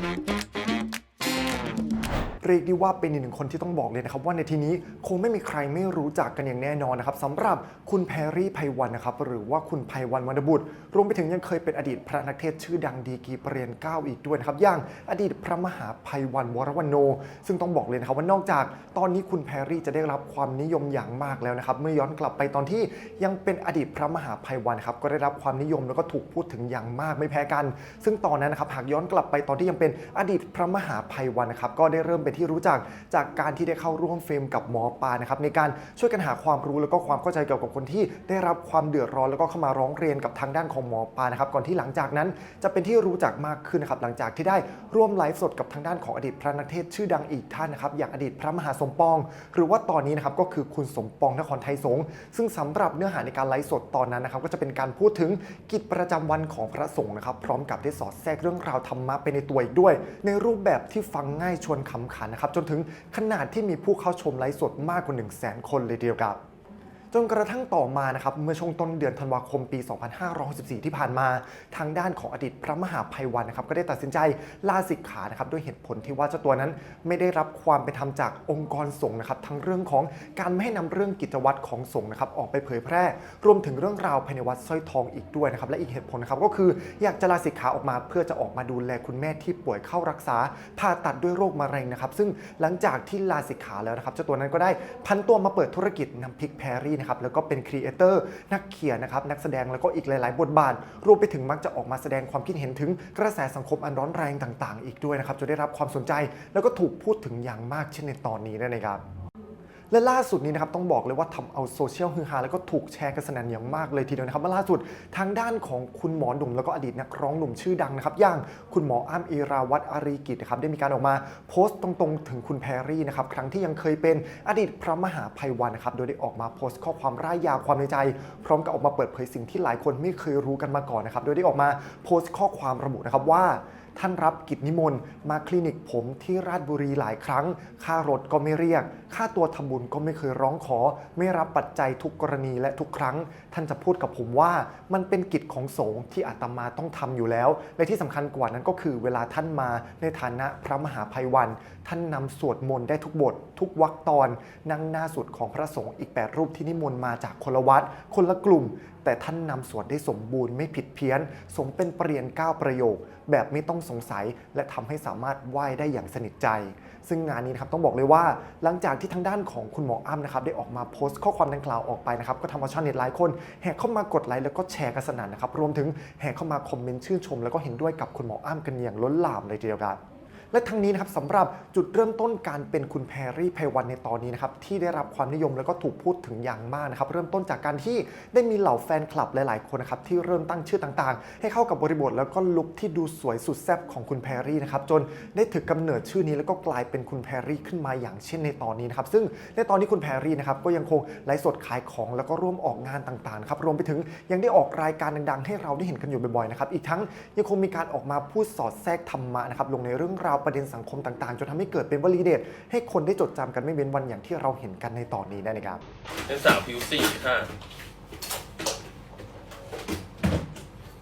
Thank you. เรียกได้ว่าเป็นอีกหนึ่งคนที่ต้องบอกเลยนะครับว่าในทีนี้คงไม่มีใครไม่รู้จักกันอย่างแน่นอนนะครับสำหรับคุณแพรรี่ไพวันนะครับหรือว่าคุณไพวันวรรณบุตร รวมไปถึงยังเคยเป็นอดีตพระนักเทศชื่อดังดีกรีปรริญญาเก้าอีกด้วยนะครับอย่างอดีตพระมหาไพวันวรวันโน ซึ่งต้องบอกเลยนะครับว่านอกจากตอนนี้คุณแพรรี่จะได้รับความนิยมอย่างมากแล้วนะครับเมื่อย้อนกลับไปตอนที่ยังเป็นอดีตพระมหาไพวันครับก็ได้รับความนิยมแล้วก็ถูกพูดถึงอย่างมากไม่แพ้กัน ซึ่งตอนนั้นนะครับหากย้อนกลับไปตอนที่ยังเป็นอดีตพระมหาไพวันนะครับก็ได้เริ่มเป็นที่รู้จักจากการที่ได้เข้าร่วมเฟรมกับหมอปลานะครับในการช่วยกันหาความรู้แล้วก็ความเข้าใจเกี่ยวกับคนที่ได้รับความเดือดร้อนแล้วก็เข้ามาร้องเรียนกับทางด้านของหมอปลานะครับก่อนที่หลังจากนั้นจะเป็นที่รู้จักมากขึ้นนะครับหลังจากที่ได้ร่วมไลฟ์สดกับทางด้านของอดีตพระนักเทศชื่อดังอีกท่านนะครับอย่างอดีตพระมหาสมปอง หรือว่าตอนนี้นะครับก็คือคุณสมปองนครไทยสงฆ์ซึ่งสำหรับเนื้อหาในการไลฟ์สดตอนนั้นนะครับก็จะเป็นการพูดถึงกิจประจำวันของพระสงฆ์นะครับพร้อมกับได้สอดแทรกเรื่องราวธรรมะไปในตัวอีกด้วย ในรูปแบบที่ฟังง่ายชวนขำขันนะครับจนถึงขนาดที่มีผู้เข้าชมไลฟ์สดมากกว่า 1 0 0 0 0แสนคนเลยเดียวกับ จนกระทั่งต่อมานะครับเมื่อช่วงต้นเดือนธันวาคมปี 2564 ที่ผ่านมา ทางด้านของอดีตพระมหาภัยวันนะครับก็ได้ตัดสินใจลาสิกขานะครับด้วยเหตุผลที่ว่าเจ้าตัวนั้นไม่ได้รับความเป็นธรรมจากองค์กรสงฆ์นะครับทั้งเรื่องของการไม่ให้นำเรื่องกิจวัตรของสงฆ์นะครับออกไปเผยแพร่ รวมถึงเรื่องราวภายในวัดสร้อยทองอีกด้วยนะครับและอีกเหตุผลนะครับก็คืออยากจะลาสิกขาออกมาเพื่อจะออกมาดูแลคุณแม่ที่ป่วยเข้ารักษาผ่าตัดด้วยโรคมะเร็งนะครับซึ่งหลังจากที่ลาสิกขาแล้วนะครับเจ้าตัวนั้นก็ได้พันตัวมาเปิดธุรกิจน้ำพริกแพรรี่นะครับแล้วก็เป็นครีเอเตอร์นักเขียนนะครับนักแสดงแล้วก็อีกหลาย ๆ บทบาท รวมไปถึงมักจะออกมาแสดงความคิดเห็นถึงกระแสสังคมอันร้อนแรงต่าง ๆ อีกด้วยนะครับจนได้รับความสนใจ แล้วก็ถูกพูดถึงอย่างมากเช่นในตอนนี้นะครับ และล่าสุดนี้นะครับต้องบอกเลยว่าทำเอาโซเชียลฮือฮาแล้วก็ถูกแชร์กันสนั่นอย่างมากเลยทีเดียวนะครับว่าล่าสุดทางด้านของคุณหมอหนุ่มแล้วก็อดีตนักร้องหนุ่มชื่อดังนะครับอย่างคุณหมออ้ำอีราวัตรอารีกิจนะครับได้มีการออกมาโพสต์ตรงๆ ถึงคุณแพรรี่นะครับครั้งที่ยังเคยเป็นอดีตพระมหาภัยวันนะครับโดยได้ออกมาโพสต์ข้อความร่ายยาวความในใจ พร้อมกับออกมาเปิดเผยสิ่งที่หลายคนไม่เคยรู้กันมาก่อนนะครับโดยได้ออกมาโพสต์ข้อความระบุนะครับว่า ท่านรับกิจนิมนต์มาคลินิกผมที่ราชบุรีหลายครั้ง ค่ารถก็ไม่เรียก ค่าตัวทำบุญก็ไม่เคยร้องขอ ไม่รับปัจจัยทุกกรณีและทุกครั้ง ท่านจะพูดกับผมว่า มันเป็นกิจของสงฆ์ที่อาตมาต้องทำอยู่แล้ว และที่สำคัญกว่านั้นก็คือเวลาท่านมาในฐานะพระมหาภัยวัน ท่านนำสวดมนต์ได้ทุกบท ทุกวรรคตอน นั่งหน้าสุดของพระสงฆ์อีก 8 รูปที่นิมนต์มาจากคนละวัดคนละกลุ่มแต่ท่านนำสวดได้สมบูรณ์ไม่ผิดเพี้ยน สมเป็นประเรียน9ประโยค แบบไม่ต้องสงสัย และทำให้สามารถไหว้ได้อย่างสนิทใจ ซึ่งงานนี้นะครับต้องบอกเลยว่า หลังจากที่ทางด้านของคุณหมออ้ำนะครับได้ออกมาโพสต์ข้อความดังกล่าวออกไปนะครับก็ทำเอาชาวเน็ตหลายคน แห่เข้ามากดไลค์แล้วก็แชร์กันสนั่นนะครับรวมถึงแห่เข้ามาคอมเมนต์ชื่นชม แล้วก็เห็นด้วยกับคุณหมออ้ำกันอย่างล้นหลามเลยทีเดียวกัน และทั้งนี้นะครับสำหรับจุดเริ่มต้นการเป็นคุณแพรรี่ไพวันในตอนนี้นะครับที่ได้รับความนิยมแล้วก็ถูกพูดถึงอย่างมากนะครับเริ่มต้นจากการที่ได้มีเหล่าแฟนคลับหลาย ๆ คนนะครับที่เริ่มตั้งชื่อต่าง ๆ ให้เข้ากับบริบทแล้วก็ลุคที่ดูสวยสุดแซ่บของคุณแพรรี่นะครับจนได้ถึกกำเนิดชื่อนี้แล้วก็กลายเป็นคุณแพรรี่ขึ้นมาอย่างเช่นในตอนนี้นะครับซึ่งในตอนนี้คุณแพรรี่นะครับก็ยังคงไลฟ์สดขายของแล้วก็ร่วมออกงานต่าง ๆ ครับรวมไปถึงยังได้ออกรายการดัง ๆ ให้เราได้เห็นกันอยู่บ่อย ๆ นะครับอีกทั้งยังคงมีการออกมาพูดสอดแทรกธรรมะนะครับลงในเรื่องราวประเด็นสังคมต่างๆ จนทำให้เกิดเป็นวลีเด็ดให้คนได้จดจำกันไม่เว้นวันอย่างที่เราเห็นกันในตอนนี้นั่นเองครับเป็นสาวผิวสีค่ะ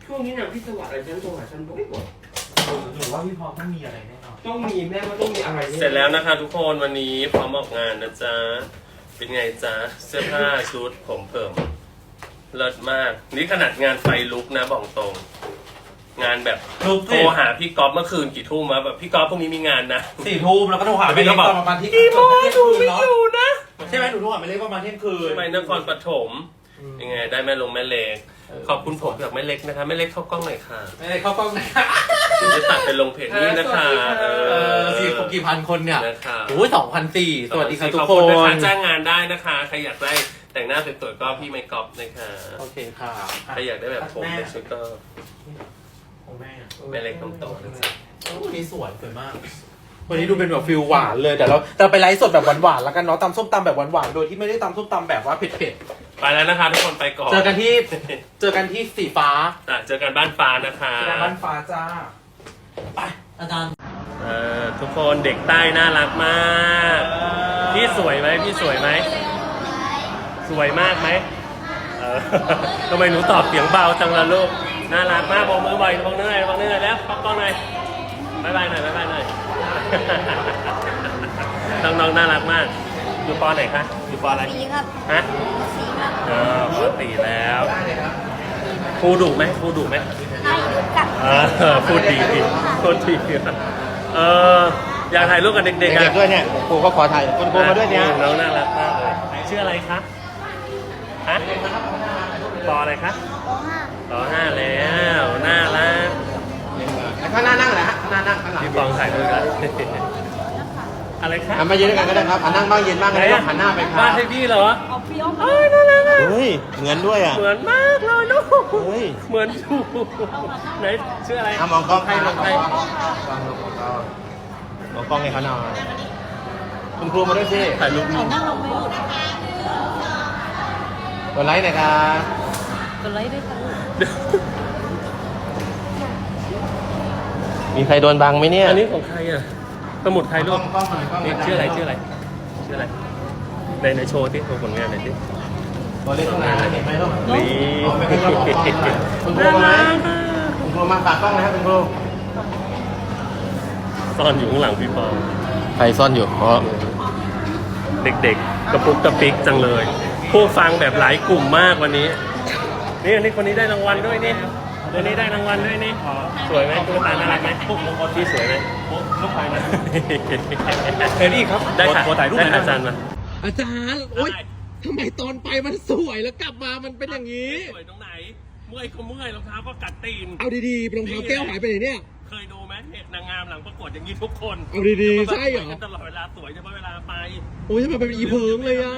ช่วงนี้นางพิศวาสอะไรฉันโทรหาฉันบ่อยหนูว่าพี่พอต้องมีอะไรแน่นอนๆต้องมีแม่ว่าต้องมีอะไรน่เสร็จแล้วนะคะ ทุกคนวันนี้พร้อมออกงานนะจ๊ะเป็นไงจ๊ะเสื้อผ้าชุดผมเพิ่มเลิศมาก นี่ขนาดงานไฟลุกนะบอกตรง งานแบบลุกโทรหาพี่ก๊อฟเมื่อคืนกี่ทุ่มมาแบบพี่ก๊อฟพรุ่งนี้มีงานนะ สี่ทุ่มแล้วก็โทรหาพี่ไปก็เล็กบอกตอนประมาณที่พี่โมเที่ยงหนูคืนไม่เนาะอยู่นะใช่ไหมหนูโทรหาไปเล็กประมาณเที่ยงคืนใช่ไหมนครปฐมยังไงได้แม่ลงแม่เล็ก ขอบคุณผมจากแม่เล็กนะคะแม่เล็กเข้ากล้องหน่อยค่ะไม่ได้เข้ากล้องนะเดี๋ยวจะตัดไปลงเพจนี้นะคะเออสี่กี่พันคนเนี่ยนะคะโอ้ยสองพันสี่สวัสดีครับทุกขอบคณนะคะนจ้างงานได้นะคะ ใครอยากได้แต่งหน้าสวยๆก็พี่ไมค์กอฟนะคะโอเคค่ะ ใครอยากได้แบบผมเป็นชุดก็ ของแม่อะแม่เล็กต้องโตนะจ๊ะ วันนี้สวยสวยมาก วันนี้ดูเป็นแบบฟิลหวานเลยแต่เราแต่เราไปไลฟ์สดแบบหวานๆแล้วกันเนาะตำส้มตำแบบหวานๆโดยที่ไม่ได้ตำส้มตำแบบว่าเผ็ดไปแล้วนะคะทุกคนไปก่อนๆเจอกันที่เจอกันที่สีฟ้าอะเจอกันบ้านฟ้านะคะเจอกันบ้านฟ้าจ้าไปอาจารย์เออทุกคนเด็กใต้น่ารักมาก พี่สวยไหมพี่สวยไหม สวยมากไหมเออ ทำไมหนูตอบเสียงเบาจังล่ะลูก น่ารักมากบอกมือบ่อยบอกเนื่อยบอกเนื่อยแล้วปักกล้องหน่อยบายบายหน่อยบายบายหน่อย น้องๆน่ารักมากอยู่ปอไหนคะอยู่ปออะไรสีครับฮะสีครับเออปกติแล้วครูดุไหมครูดุไหมไม่รู้จักเออพูดดีพูดดีเอออยากถ่ายรูปกับเด็กๆเด็อะกๆด้วยเนี่ยครูก็ขอถ่ายคุณครูมาด้วยเนี่ยน้องน่ารักมากเลยชื่ออะไรคะฮะปออะไรคะปห้าป อห้าแล้วน่ารักข้างหน้านั่งแหละฮะข้างหน้านั่งข้างหลังพี่ปองถ่ายรูปกันอะไรคะอะมายืนด้วยกันก็ได้ครับอะนั่งบ้างยืนบ้างก็ได้ครับหันหน้าไปครับ้านบให้พี่เหรอเอาเปรี้ยวเอ้ยน่ารักอะเฮ้ยเหมือนด้วยอะเหมือนมากเลยลูกเฮ้ยเหมือนถูกไหนชื่ออะไรอะมองกล้องใครมองใครมองกล้องมองกล้องให้เขาหน่อยคุณครูมาด้วยสิถ่ายรูปนี่นั่งลงไหมลูกกดไลค์หน่อยครับกดไลค์ด้วยค่ะลูกเดี๋ยว มีใครโดนบังไหมเนี่ยอันนี้ของใครอะสมุดใครกลูล้อกงกล้องหน่อยกล้องนี่ชื่ออะไรชื่ออะไรชื่ออะไรในในโชว์ที่โชว์ผลงานหน่อยสิตัวเล็กเท่าไหร่นะเห็นไหมลูกนี่อ๋อไม่เป็นไรครับคุณครูน่ามาไหมรักอะคุณครูมาฝากกล้องนะครับคุณครูซ่อนอยู่ข้างหลังพี่ปองใครซ่อนอยู่อ๋อเด็กๆ กระปุกกระปิกจังเลย ผู้ฟังแบบหลายกลุ่มมากวันนี้ นี่นี่คนนี้ได้รางวัลด้วยนี่คนนี้ได้รางวัลด้วยนี่สวยไหมตุ๊กตาน่ารักไหมพวกโมที่สวยไหมลูกไปนะเออนี่ครับได้ค่ะได้อาจารย์มาอาจารย์โอ๊ยอะไรทำไมตอนไปมันสวยแล้วกลับมามันเป็นอย่างนี้สวยตรงไหนเมื่อยก็เมื่อยรองเท้าก็กัดตีนเอาดีๆรองเท้าแก้วหายไปไหนเนี่ยเคยดูไหมเพจนางงามหลังประกวดอย่างนี้ทุกคนเอาดีๆใช่เหรอสวยกันตลอดเวลาสวยเฉพาะเวลาไปโอ้ยทำไมมันเป็นอีเพิงเลยอะ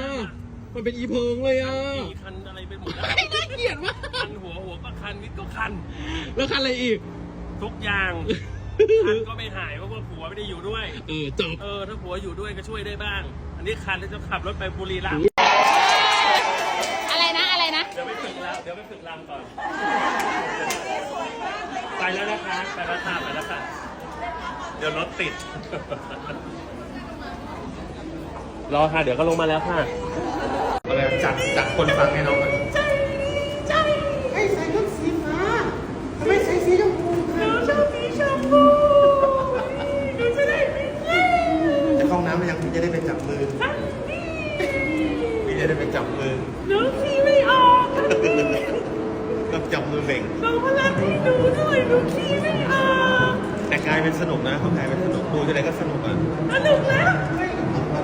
มันเป็นอีเพิงเลยอะมีคันอะไรไปหมดแล้วน่าเกลียดมากคันหัวหัวก็คันนิดก็คัน แล้วคันอะไรอีก ทุกอย่างคันก็ไม่หายเพราะว่าผัวไม่ได้อยู่ด้วย เออจบเออถ้าผัวอยู่ด้วยก็ช่วยได้บ้าง อันนี้คันแล้วจะขับรถไปบุรีรัมย์อะไรนะอะไรนะ เดี๋ยวไปฝึกแล้วเดี๋ยวไปฝึกรำก่อน ไปแล้วนะคะไปแล้วค่ะไปแล้วค่ะเดี๋ยวรถติด รอค่ะ เดี๋ยวก็ลงมาแล้วค่ะ อะไรจัดจัดคนฟังให้น้องมันให้ใส่ชุดสีฟ้าทำไมใส่สีชมพูคะชอบสีชมพูหนูจะได้ไม่เล่นจะเข้าห้องน้ำหรือยังพี่จะได้ไปจับมือพี่จะได้ไปจับมือหนูขี่ไม่ออกต้องจับมือเบ่งน้องพลังที่หนูด้วยหนูขี่ไม่ออกแต่กลายเป็นสนุกนะเขากลายเป็นสนุกดูที่ไหนก็สนุกอะสนุกแล้ว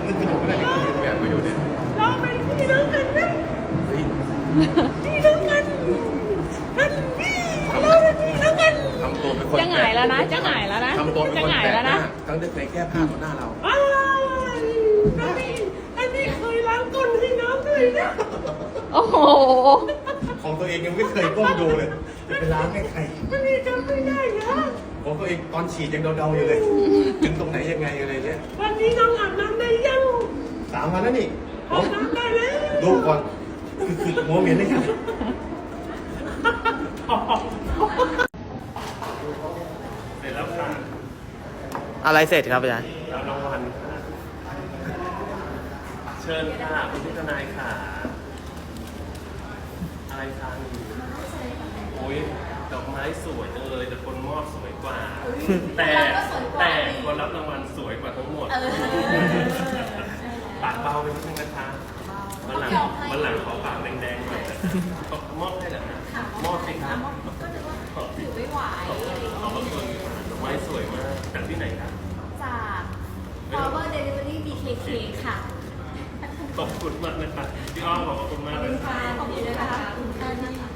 มันสนุกขนาดนี้แบบไม่อยู่เนี่ยเราเป็ นพี่น้องกันนะพี่น้องกันท่านพี่เราเป็นพี่น้องกันทำตัวเป็นคนจะหงายแล้วนะ จะหงายแล้วนะทำตัวเป็นจะคนหงายแปลแล้กวหนะน้าทั้งที่เคยแก้ผ้าต่อหน้าเรา อ้าวอันนี้อันนี้เคยล้างก้นให้น้องด้วยนะโอ้โหของตัวเองยังไม่เคยก้มดูเลยจะไปล้างให้ใคร อันนี้จำไม่ได้นะของตัวเองตอนฉีดยังเดาๆอยู่เลยถึงตรงไหนยังไงอะไรเนี่ยวันนี้น้องอาบน้ำได้ยังสามวันแล้วนี่อาบน้ำได้แล้วดูก่อนคือคือโมเมนต์ได้ยังเสร็จแล้วค่ะอะไรเสร็จครับอาจารย์รับรางวัลค่ะ เชิญค่ะคุณพิจนายค่ะ อะไรคะโอ้ยดอกไม้สวยจังเลยแต่คนมอบสวยกว่า แต่แต่คนรับรางวัลสวยกว่าทั้งหมด ปากเบาไปนิดนึงนะคะวันหลังวันหลังขอปากแดงๆหน่อยนะมอบให้เหรอฮะมอบสิคะถือไม่ไหวขอบคุณดอกไม้สวยมากจากที่ไหนครับ จาก Power Delivery BKK ค่ะ ขอบคุณมากนะคะพี่อ้อมขอบคุณมากเลยค่ะ ขอบคุณด้วยนะคะขอบคุณค่ะ